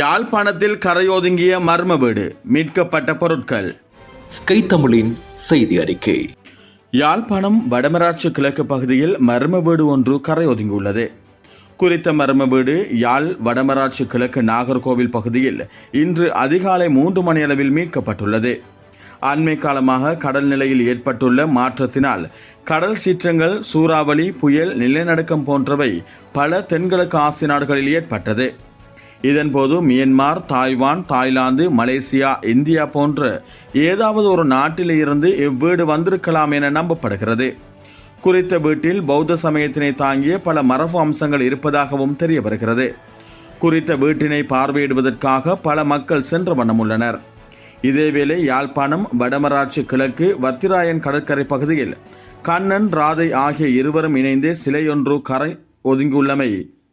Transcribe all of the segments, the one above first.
யாழ்ப்பாணத்தில் கரையொதுங்கிய மர்ம வீடு மீட்கப்பட்ட பொருட்கள். ஸ்கை தமிழின் செய்தி அறிக்கை. யாழ்ப்பாணம் வடமராட்சி கிழக்கு பகுதியில் மர்ம வீடு ஒன்று கரையொதுங்கியுள்ளது. குறித்த மர்ம வீடு யாழ் வடமராட்சி கிழக்கு நாகர்கோவில் பகுதியில் இன்று அதிகாலை மூன்று மணியளவில் மீட்கப்பட்டுள்ளது. அண்மை காலமாக கடல் நிலையில் ஏற்பட்டுள்ள மாற்றத்தினால் கடல் சீற்றங்கள் சூறாவளி புயல் நிலநடுக்கம் போன்றவை பல தென்கிழக்கு ஆசிய நாடுகளில் ஏற்பட்டது. இதன்போது Myanmar Taiwan Thailand Malaysia India போன்ற ஏதாவது ஒரு நாட்டில் இருந்து இவ்வீடு வந்திருக்கலாம் என நம்பப்படுகிறது. குறித்த வீட்டில் பௌத்த சமயத்தினை தாங்கிய பல மரபு அம்சங்கள் இருப்பதாகவும் தெரிய வருகிறது குறித்த வீட்டினை பார்வையிடுவதற்காக பல மக்கள் சென்ற வண்ணம் உள்ளனர். இதேவேளை யாழ்ப்பாணம் வடமராட்சி கிழக்கு வத்திராயன் கடற்கரை பகுதியில் கண்ணன் ராதை ஆகிய இருவரும் இணைந்தே சிலையொன்று கரை ஒதுங்கியுள்ளமை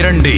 இரண்டு.